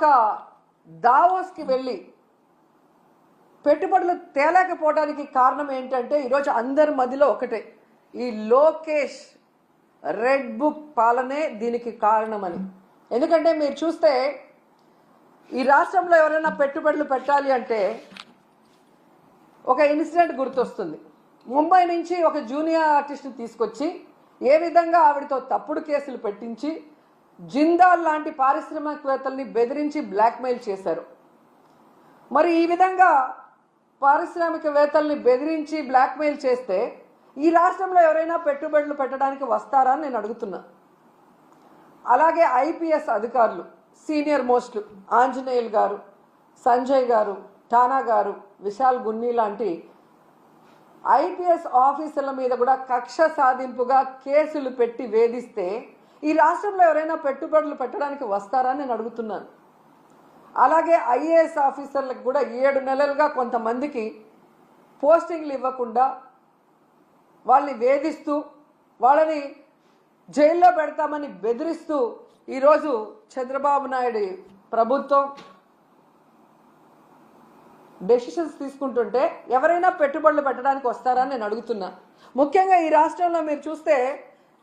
ఒక దావోస్కి వెళ్ళి పెట్టుబడులు తేలేకపోవడానికి కారణం ఏంటంటే ఈరోజు అందరి మధ్యలో ఒకటే. ఈ లోకేష్ రెడ్ బుక్ పాలనే దీనికి కారణమని. ఎందుకంటే మీరు చూస్తే ఈ రాష్ట్రంలో ఎవరైనా పెట్టుబడులు పెట్టాలి అంటే ఒక ఇన్సిడెంట్ గుర్తొస్తుంది. ముంబై నుంచి ఒక జూనియర్ ఆర్టిస్ట్ని తీసుకొచ్చి ఏ విధంగా ఆవిడతో తప్పుడు కేసులు పెట్టించి జిందాల్ లాంటి పారిశ్రామికవేత్తల్ని బెదిరించి బ్లాక్మెయిల్ చేశారు. మరి ఈ విధంగా పారిశ్రామికవేత్తల్ని బెదిరించి బ్లాక్మెయిల్ చేస్తే ఈ రాష్ట్రంలో ఎవరైనా పెట్టుబడులు పెట్టడానికి వస్తారా అని నేను అడుగుతున్నా. అలాగే ఐపీఎస్ అధికారులు సీనియర్ మోస్ట్ ఆంజనేయులు గారు సంజయ్ గారు ఠానా గారు విశాల్ గున్ని లాంటి ఐపీఎస్ ఆఫీసర్ల మీద కూడా కక్ష సాధింపుగా కేసులు పెట్టి వేధిస్తే ఈ రాష్ట్రంలో ఎవరైనా పెట్టుబడులు పెట్టడానికి వస్తారా అని నేను అడుగుతున్నాను. అలాగే ఐఏఎస్ ఆఫీసర్లకు కూడా ఏడు నెలలుగా కొంతమందికి పోస్టింగ్లు ఇవ్వకుండా వాళ్ళని వేధిస్తూ వాళ్ళని జైల్లో పెడతామని బెదిరిస్తూ ఈరోజు చంద్రబాబు నాయుడు ప్రభుత్వం డెసిషన్స్ తీసుకుంటుంటే ఎవరైనా పెట్టుబడులు పెట్టడానికి వస్తారా అని నేను అడుగుతున్నా. ముఖ్యంగా ఈ రాష్ట్రంలో మీరు చూస్తే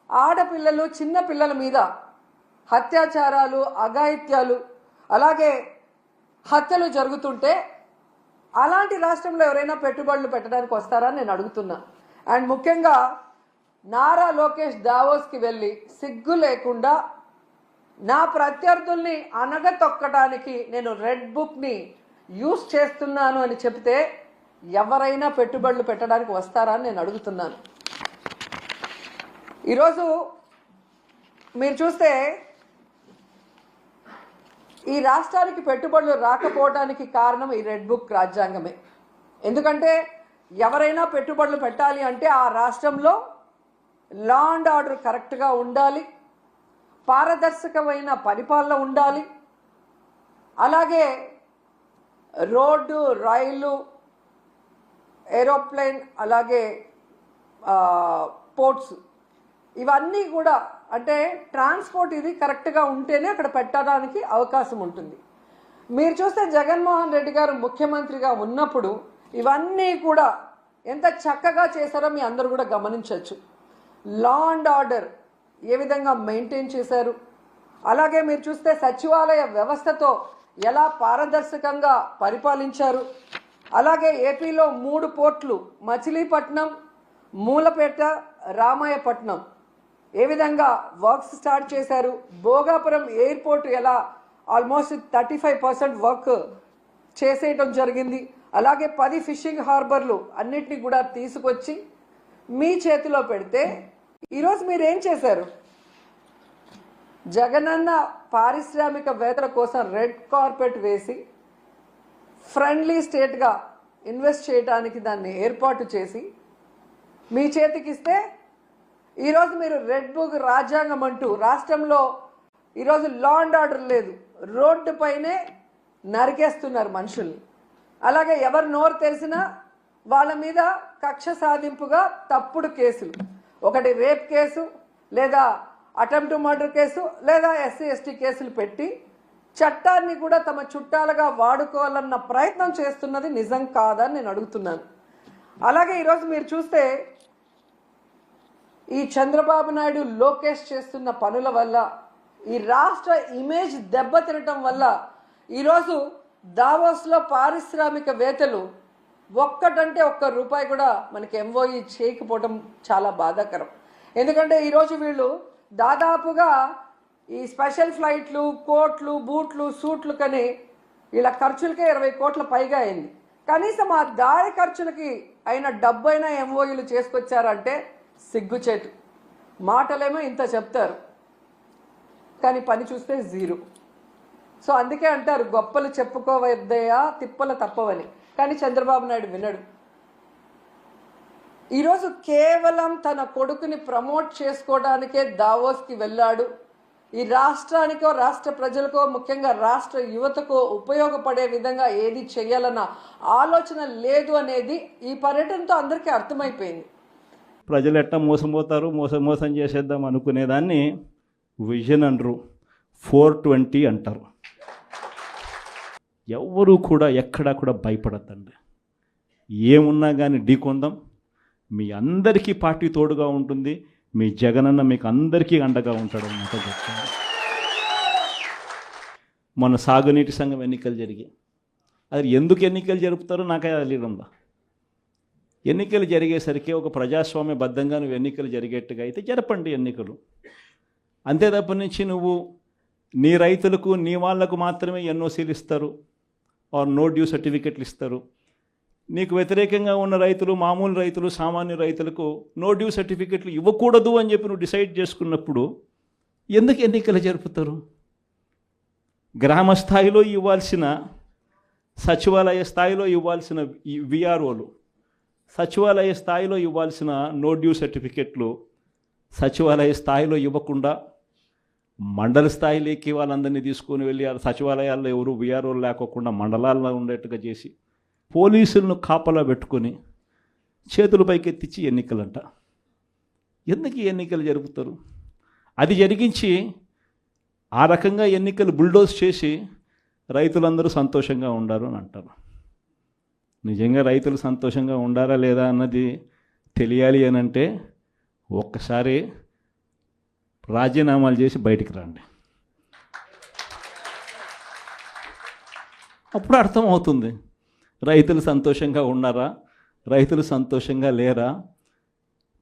ఆడపిల్లలు చిన్న పిల్లల మీద అత్యాచారాలు అఘాయిత్యాలు అలాగే హత్యలు జరుగుతుంటే అలాంటి రాష్ట్రంలో ఎవరైనా పెట్టుబడులు పెట్టడానికి వస్తారా నేను అడుగుతున్నా. అండ్ ముఖ్యంగా నారా లోకేష్ దావోస్కి వెళ్ళి సిగ్గు లేకుండా నా ప్రత్యర్థుల్ని అనగతొక్కడానికి నేను రెడ్ బుక్ని యూస్ చేస్తున్నాను అని చెప్తే ఎవరైనా పెట్టుబడులు పెట్టడానికి వస్తారా అని నేను అడుగుతున్నాను. ఈరోజు మీరు చూస్తే ఈ రాష్ట్రానికి పెట్టుబడులు రాకపోవడానికి కారణం ఈ రెడ్ బుక్ రాజ్యాంగమే. ఎందుకంటే ఎవరైనా పెట్టుబడులు పెట్టాలి అంటే ఆ రాష్ట్రంలో లా అండ్ ఆర్డర్ కరెక్ట్గా ఉండాలి పారదర్శకమైన పరిపాలన ఉండాలి అలాగే రోడ్డు రైలు ఏరోప్లేన్ అలాగే పోర్ట్స్ ఇవన్నీ కూడా అంటే ట్రాన్స్పోర్ట్ ఇది కరెక్ట్గా ఉంటేనే అక్కడ పెట్టడానికి అవకాశం ఉంటుంది. మీరు చూస్తే జగన్మోహన్ రెడ్డి గారు ముఖ్యమంత్రిగా ఉన్నప్పుడు ఇవన్నీ కూడా ఎంత చక్కగా చేశారో మీ అందరూ కూడా గమనించవచ్చు. లా అండ్ ఆర్డర్ ఏ విధంగా మెయింటైన్ చేశారు? అలాగే మీరు చూస్తే సచివాలయ వ్యవస్థతో ఎలా పారదర్శకంగా పరిపాలించారు? అలాగే ఏపీలో మూడు పోర్ట్లు మచిలీపట్నం మూలపేట రామాయపట్నం. ఏ విధంగా వర్క్స్ స్టార్ట్ చేశారు? భోగాపురం ఎయిర్పోర్ట్ ఎలా almost thirty five percent work చేసేయటం జరిగింది. అలాగే పది ఫిషింగ్ హార్బర్లు అన్నిటిని కూడా తీసుకొచ్చి మీ చేతిలో పెడితే ఈరోజు మీరు ఏం చేశారు? జగనన్న పారిశ్రామిక వేతల కోసం రెడ్ కార్పెట్ వేసి ఫ్రెండ్లీ స్టేట్గా ఇన్వెస్ట్ చేయడానికి దాన్ని ఏర్పాటు చేసి మీ చేతికిస్తే ఈరోజు మీరు రెడ్ బుక్ రాజ్యాంగం అంటూ రాష్ట్రంలో ఈరోజు లా అండ్ ఆర్డర్ లేదు. రోడ్డు పైనే నరికేస్తున్నారు మనుషుల్ని. అలాగే ఎవరు నోరు తెలిసినా వాళ్ళ మీద కక్ష సాధింపుగా తప్పుడు కేసులు. ఒకటి రేప్ కేసు లేదా అటెంప్ట్ మర్డర్ కేసు లేదా ఎస్సీ ఎస్టీ కేసులు పెట్టి చట్టాన్ని కూడా తమ చుట్టాలుగా వాడుకోవాలన్న ప్రయత్నం చేస్తున్నది నిజం కాదని నేను అడుగుతున్నాను. అలాగే ఈరోజు మీరు చూస్తే ఈ చంద్రబాబు నాయుడు లోకేష్ చేస్తున్న పనుల వల్ల ఈ రాష్ట్ర ఇమేజ్ దెబ్బతినటం వల్ల ఈరోజు దావోస్లో పారిశ్రామికవేత్తలు ఒక్కటంటే ఒక్క రూపాయి కూడా మనకి ఎంఓఈ చేయకపోవడం చాలా బాధాకరం. ఎందుకంటే ఈరోజు వీళ్ళు దాదాపుగా ఈ స్పెషల్ ఫ్లైట్లు కోట్లు బూట్లు సూట్లు కని వీళ్ళ ఖర్చులకే ఇరవై కోట్ల పైగా అయింది. కనీసం ఆ దారి ఖర్చులకి అయిన డబ్బైనా ఎంఓఈలు చేసుకొచ్చారంటే సిగ్గుచేటు. మాటలేమో ఇంత చెప్తారు కానీ పని చూస్తే జీరో. సో అందుకే అంటారు గొప్పలు చెప్పుకోవద్దయా తిప్పలు తప్పవని. కానీ చంద్రబాబు నాయుడు వినడు. ఈరోజు కేవలం తన కొడుకుని ప్రమోట్ చేసుకోవడానికే దావోస్కి వెళ్ళాడు. ఈ రాష్ట్రానికో రాష్ట్ర ప్రజలకో ముఖ్యంగా రాష్ట్ర యువతకో ఉపయోగపడే విధంగా ఏది చేయాలన్న ఆలోచన లేదు అనేది ఈ పర్యటనతో అందరికీ అర్థమైపోయింది. ప్రజలు ఎట్టా మోసపోతారు? మోసం మోసం చేసేద్దాం అనుకునేదాన్ని విజన్ అంటారు ఫోర్ ట్వంటీ అంటారు. ఎవ్వరూ కూడా ఎక్కడా కూడా భయపడద్దండి. ఏమున్నా కానీ ఢీకొందాం మీ అందరికీ పార్టీ తోడుగా ఉంటుంది. మీ జగనన్న మీకు అందరికీ అండగా ఉంటాడు అన్నమాట చెప్తాను. మన సాగునీటి సంఘం ఎన్నికలు జరిగాయి. అది ఎందుకు ఎన్నికలు జరుపుతారో నాకే తెలియడంలా ఎన్నికలు జరిగేసరికి ఒక ప్రజాస్వామ్యబద్ధంగా నువ్వు ఎన్నికలు జరిగేట్టుగా అయితే జరపండి ఎన్నికలు. అంతే తప్ప నుంచి నువ్వు నీ రైతులకు నీ వాళ్ళకు మాత్రమే ఎన్ఓసీలు ఇస్తారు ఆర్ నో డ్యూ సర్టిఫికెట్లు ఇస్తారు. నీకు వ్యతిరేకంగా ఉన్న రైతులు మామూలు రైతులు సామాన్య రైతులకు నో డ్యూ సర్టిఫికెట్లు ఇవ్వకూడదు అని చెప్పి నువ్వు డిసైడ్ చేసుకున్నప్పుడు ఎందుకు ఎన్నికలు జరుపుతారు? గ్రామ స్థాయిలో ఇవ్వాల్సిన సచివాలయ స్థాయిలో ఇవ్వాల్సిన విఆర్ఓలు సచివాలయ స్థాయిలో ఇవ్వాల్సిన నో డ్యూ సర్టిఫికెట్లు సచివాలయ స్థాయిలో ఇవ్వకుండా మండల స్థాయిలోకి వాళ్ళందరినీ తీసుకొని వెళ్ళి సచివాలయాల్లో ఎవరు విఆర్ఓలు లేకోకుండా మండలాల్లో ఉండేట్టుగా చేసి పోలీసులను కాపలా పెట్టుకొని చేతులు పైకెత్తించి ఎన్నికలంట. ఎందుకు ఎన్నికలు జరుపుతారు? అది జరిగించి ఆ రకంగా ఎన్నికలు బుల్డోజ్ చేసి రైతులందరూ సంతోషంగా ఉండారు అని అంటారు. నిజంగా రైతులు సంతోషంగా ఉండారా లేదా అన్నది తెలియాలి అని అంటే ఒక్కసారి రాజీనామాలు చేసి బయటికి రండి. అప్పుడు అర్థమవుతుంది. రైతులు సంతోషంగా ఉన్నారా? రైతులు సంతోషంగా లేరా?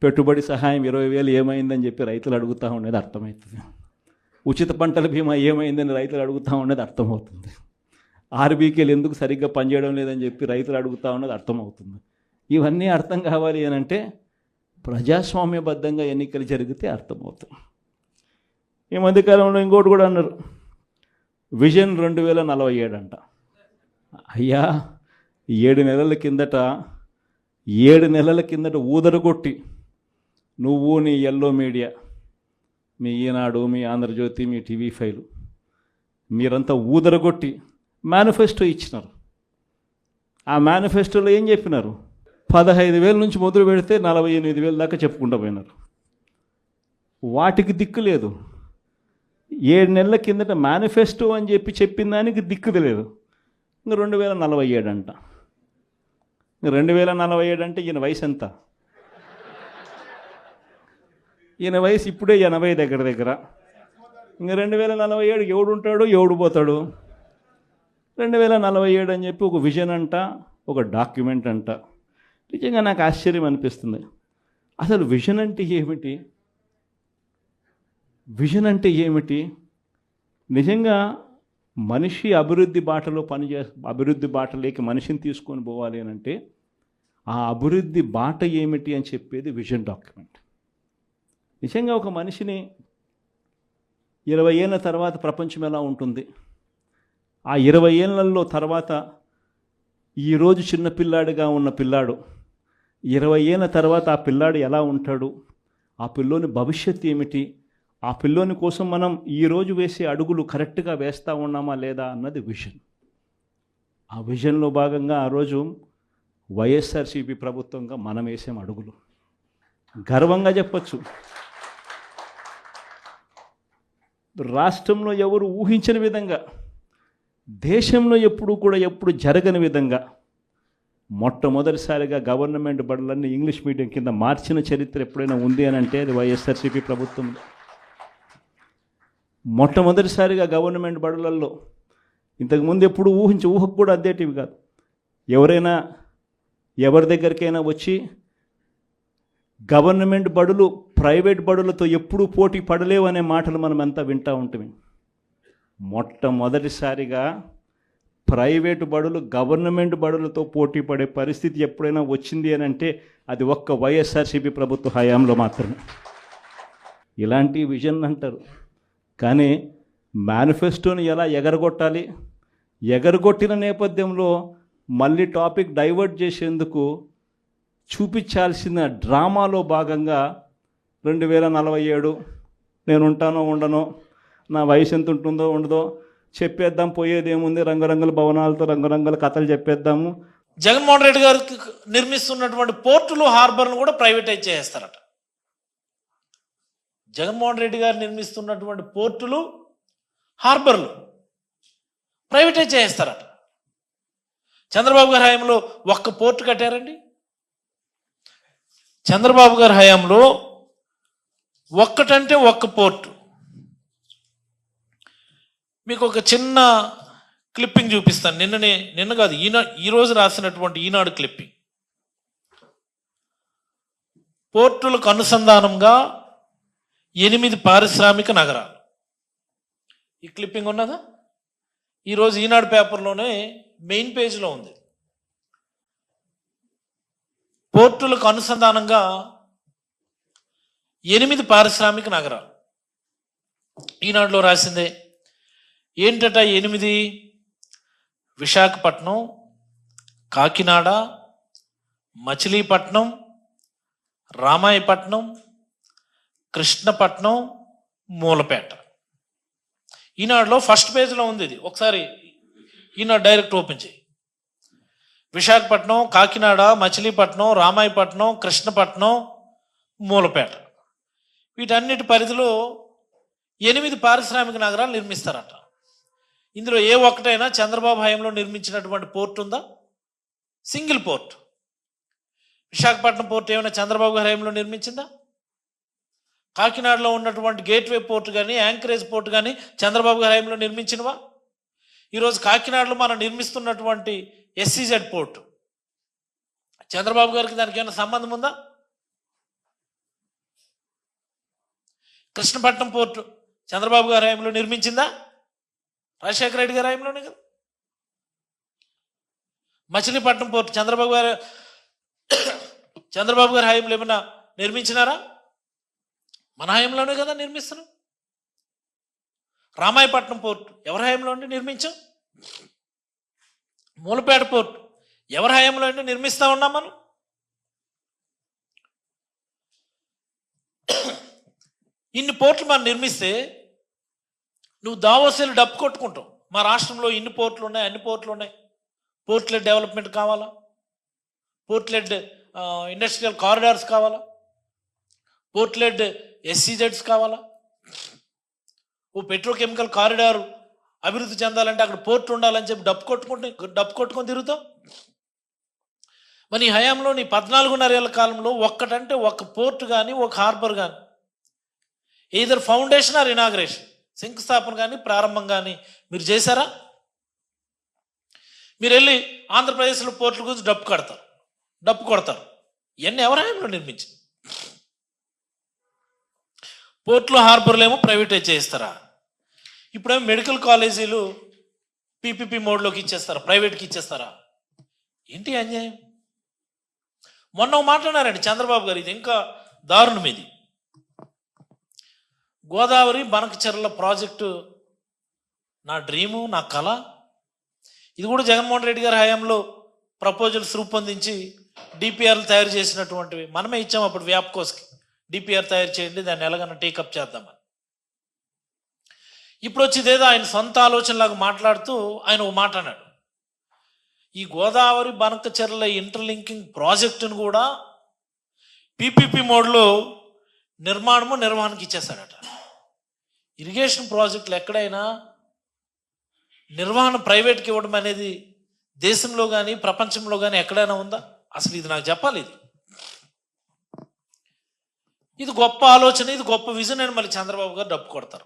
పెట్టుబడి సహాయం ఇరవై వేలు ఏమైందని చెప్పి రైతులు అడుగుతూ ఉండేది అర్థమవుతుంది. ఉచిత పంటల బీమా ఏమైందని రైతులు అడుగుతూ ఉండేది అర్థమవుతుంది. ఆర్బీకేలు ఎందుకు సరిగ్గా పనిచేయడం లేదని చెప్పి రైతులు అడుగుతా ఉన్నది అర్థమవుతుంది. ఇవన్నీ అర్థం కావాలి అని అంటే ప్రజాస్వామ్యబద్ధంగా ఎన్నికలు జరిగితే అర్థమవుతుంది ఈ మధ్యకాలంలో ఇంకోటి కూడా అన్నారు. విజన్ రెండు వేల నలభై ఏడు అంట అయ్యా ఏడు నెలల కిందట ఏడు నెలల కిందట ఊదరగొట్టి నువ్వు నీ ఎల్లో మీడియా మీ ఈనాడు మీ ఆంధ్రజ్యోతి మీ టీవీ ఫైలు మీరంతా ఊదరగొట్టి మేనిఫెస్టో ఇచ్చినారు. ఆ మేనిఫెస్టోలో ఏం చెప్పినారు? పదహైదు వేల నుంచి మొదలు పెడితే నలభై ఎనిమిది వేల దాకా చెప్పుకుంటూ పోయినారు. వాటికి దిక్కు లేదు. ఏడు నెలల కిందట మేనిఫెస్టో అని చెప్పి చెప్పిన దానికి దిక్కు లేదు ఇంకా రెండు వేల నలభై ఏడు అంట. రెండు వేల నలభై ఏడు అంటే ఈయన వయసు ఎంత? ఈయన వయసు ఇప్పుడే ఎనభై దగ్గర దగ్గర. ఇంక రెండు వేల నలభై ఏడు ఎవడు ఉంటాడు ఎవడు పోతాడు? రెండు వేల నలభై ఏడు అని చెప్పి ఒక విజన్ అంట ఒక డాక్యుమెంట్ అంట. నిజంగా నాకు ఆశ్చర్యం అనిపిస్తుంది. అసలు విజన్ అంటే ఏమిటి? విజన్ అంటే ఏమిటి? నిజంగా మనిషి అభివృద్ధి బాటలో పనిచే అభివృద్ధి బాటలోకి మనిషిని తీసుకొని పోవాలి అని అంటే ఆ అభివృద్ధి బాట ఏమిటి అని చెప్పేది విజన్ డాక్యుమెంట్. నిజంగా ఒక మనిషిని ఇరవై ఏళ్ళ తర్వాత ప్రపంచం ఎలా ఉంటుంది? ఆ ఇరవై ఏళ్ళల్లో తర్వాత ఈరోజు చిన్నపిల్లాడిగా ఉన్న పిల్లాడు ఇరవై ఏళ్ళ తర్వాత ఆ పిల్లాడు ఎలా ఉంటాడు? ఆ పిల్లోని భవిష్యత్తు ఏమిటి? ఆ పిల్లోని కోసం మనం ఈరోజు వేసే అడుగులు కరెక్ట్గా వేస్తూ ఉన్నామా లేదా అన్నది విజన్. ఆ విజన్లో భాగంగా ఆ రోజు వైఎస్ఆర్సీపీ ప్రభుత్వంగా మనం వేసాం అడుగులు. గర్వంగా చెప్పచ్చు. రాష్ట్రంలో ఎవరు ఊహించని విధంగా దేశంలో ఎప్పుడు కూడా ఎప్పుడు జరగని విధంగా మొట్టమొదటిసారిగా గవర్నమెంట్ బడులన్నీ ఇంగ్లీష్ మీడియం కింద మార్చిన చరిత్ర ఎప్పుడైనా ఉంది అని అంటే అది వైఎస్ఆర్సీపీ ప్రభుత్వం. మొట్టమొదటిసారిగా గవర్నమెంట్ బడులలో ఇంతకుముందు ఎప్పుడు ఊహించి ఊహకు కూడా అదేటివి కాదు. ఎవరైనా ఎవరి దగ్గరికైనా వచ్చి గవర్నమెంట్ బడులు ప్రైవేట్ బడులతో ఎప్పుడూ పోటీ పడలేవు అనే మాటలు మనం అంతా వింటూ ఉంటాం మొట్టమొదటిసారిగా ప్రైవేటు బడులు గవర్నమెంట్ బడులతో పోటీ పడే పరిస్థితి ఎప్పుడైనా వచ్చింది అని అంటే అది ఒక్క వైఎస్ఆర్సీపీ ప్రభుత్వ హయాంలో మాత్రమే. ఇలాంటి విజన్ అంటారు. కానీ మేనిఫెస్టోని ఎలా ఎగరగొట్టాలి? ఎగరగొట్టిన నేపథ్యంలో మళ్ళీ టాపిక్ డైవర్ట్ చేసేందుకు చూపించాల్సిన డ్రామాలో భాగంగా రెండు వేల నలభై ఏడు నేను ఉంటానో ఉండనో నా వయసు ఎంత ఉంటుందో ఉండదో చెప్పేద్దాం పోయేది ఏముంది? రంగురంగుల భవనాలతో రంగురంగుల కథలు చెప్పేద్దాము. జగన్మోహన్ రెడ్డి గారు నిర్మిస్తున్నటువంటి పోర్టులు హార్బర్లు కూడా ప్రైవేటైజ్ చేస్తారట జగన్మోహన్ రెడ్డి గారు నిర్మిస్తున్నటువంటి పోర్టులు హార్బర్లు ప్రైవేటైజ్ చేస్తారట చంద్రబాబు గారి హయాంలో ఒక్క పోర్టు కట్టారండి. చంద్రబాబు గారి హయాంలో ఒక్కటంటే ఒక్క పోర్టు. మీకు ఒక చిన్న క్లిప్పింగ్ చూపిస్తాను. నిన్ననే నిన్న కాదు ఈనా ఈరోజు రాసినటువంటి ఈనాడు క్లిప్పింగ్ పోర్టులకు అనుసంధానంగా ఎనిమిది పారిశ్రామిక నగరాలు. ఈ క్లిప్పింగ్ ఉన్నదా? ఈరోజు ఈనాడు పేపర్లోనే మెయిన్ పేజ్లో ఉంది. పోర్టులకు అనుసంధానంగా ఎనిమిది పారిశ్రామిక నగరాలు. ఈనాడులో రాసిందే ఏంటట ఎనిమిది? విశాఖపట్నం కాకినాడ మచిలీపట్నం రామాయపట్నం కృష్ణపట్నం మూలపేట. ఈనాడులో ఫస్ట్ పేజ్లో ఉంది ఇది. ఒకసారి ఈనాడు డైరెక్ట్ ఓపెన్ చేయి. విశాఖపట్నం కాకినాడ మచిలీపట్నం రామాయపట్నం కృష్ణపట్నం మూలపేట. వీటన్నిటి పరిధిలో ఎనిమిది పారిశ్రామిక నగరాలు నిర్మిస్తారట. ఇందులో ఏ ఒక్కటైనా చంద్రబాబు హయాంలో నిర్మించినటువంటి పోర్ట్ ఉందా? Single port. విశాఖపట్నం పోర్ట్ ఏమైనా చంద్రబాబు హయాంలో నిర్మించిందా? కాకినాడలో ఉన్నటువంటి గేట్వే పోర్ట్ కానీ యాంకరేజ్ పోర్ట్ కానీ చంద్రబాబు హయాంలో నిర్మించినవా? ఈరోజు కాకినాడలో మనం నిర్మిస్తున్నటువంటి ఎస్సీజెడ్ పోర్ట్. చంద్రబాబు గారికి దానికి ఏమైనా సంబంధం ఉందా? కృష్ణపట్నం పోర్టు చంద్రబాబు గారి హయాంలో నిర్మించిందా? రాజశేఖర రెడ్డి గారి హయాంలోనే కదా. మచిలీపట్నం పోర్టు చంద్రబాబు గారు చంద్రబాబు గారి హయాంలో ఏమైనా నిర్మించినారా? మన హయాంలోనే కదా నిర్మిస్తున్నాం రామాయపట్నం పోర్టు ఎవరి హయాంలో అండి నిర్మించాం? మూలపేట పోర్టు ఎవరి హయాంలో అండి నిర్మిస్తా ఉన్నాం మనం? ఇన్ని పోర్ట్లు మనం నిర్మిస్తే నువ్వు దావోసేలు డబ్బు కొట్టుకుంటావు. మా రాష్ట్రంలో ఇన్ని పోర్ట్లు ఉన్నాయి అన్ని పోర్ట్లు ఉన్నాయి. పోర్ట్లెట్ డెవలప్మెంట్ కావాలా? పోర్ట్లెడ్ ఇండస్ట్రియల్ కారిడార్స్ కావాలా? పోర్ట్లెట్ ఎస్సీజెడ్స్ కావాలా? ఓ పెట్రోకెమికల్ కారిడార్ అభివృద్ధి చెందాలంటే అక్కడ పోర్ట్ ఉండాలని చెప్పి డబ్బు కొట్టుకుంటే డబ్బు కొట్టుకొని తిరుగుతావు? మరి హయాంలో నీ పద్నాలుగున్నర ఏళ్ళ కాలంలో ఒక్కటంటే ఒక పోర్ట్ కానీ ఒక హార్బర్ కానీ ఏదర్ ఫౌండేషన్ ఆర్ ఇనాగ్రేషన్? శంకుస్థాపన కానీ ప్రారంభం కానీ మీరు చేశారా? మీరు వెళ్ళి ఆంధ్రప్రదేశ్లో పోర్టుల గురించి డప్పు కడతారు. డప్పు కొడతారు. ఇవన్నీ ఎవరాయంలో నిర్మించింది? పోర్టులు హార్బర్లు ఏమో ప్రైవేటైజ్ చేస్తారా ఇప్పుడేమో మెడికల్ కాలేజీలు పీపీపీ మోడ్లోకి ఇచ్చేస్తారా? ప్రైవేట్కి ఇచ్చేస్తారా? ఏంటి అన్యాయం? మొన్న మాట్లాడారండి చంద్రబాబు గారు ఇది ఇంకా దారుణం ఇది. గోదావరి బనకచెర్ల ప్రాజెక్టు నా డ్రీము నా కళ. ఇది కూడా జగన్మోహన్ రెడ్డి గారి హయాంలో ప్రపోజల్స్ రూపొందించి డిపిఆర్లు తయారు చేసినటువంటివి. మనమే ఇచ్చాం అప్పుడు వ్యాప్కోస్కి. డిపిఆర్ తయారు చేయండి దాన్ని ఎలాగన్నా టేకప్ చేద్దామని. ఇప్పుడు వచ్చి ఇదేదో ఆయన సొంత ఆలోచనలాగా మాట్లాడుతూ ఆయన ఒక మాట అన్నాడు. ఈ గోదావరి బనకచెర్ల ఇంటర్లింకింగ్ ప్రాజెక్టును కూడా పీపీపీ మోడ్లో నిర్మాణము నిర్వహణకి ఇచ్చేశాడట. ఇరిగేషన్ ప్రాజెక్టులు ఎక్కడైనా నిర్వహణ ప్రైవేట్కి ఇవ్వడం అనేది దేశంలో కానీ ప్రపంచంలో కానీ ఎక్కడైనా ఉందా? అసలు ఇది నాకు చెప్పాలి ఇది. ఇది గొప్ప ఆలోచన ఇది గొప్ప విజన్ అని మళ్ళీ చంద్రబాబు గారు డప్పు కొడతారు.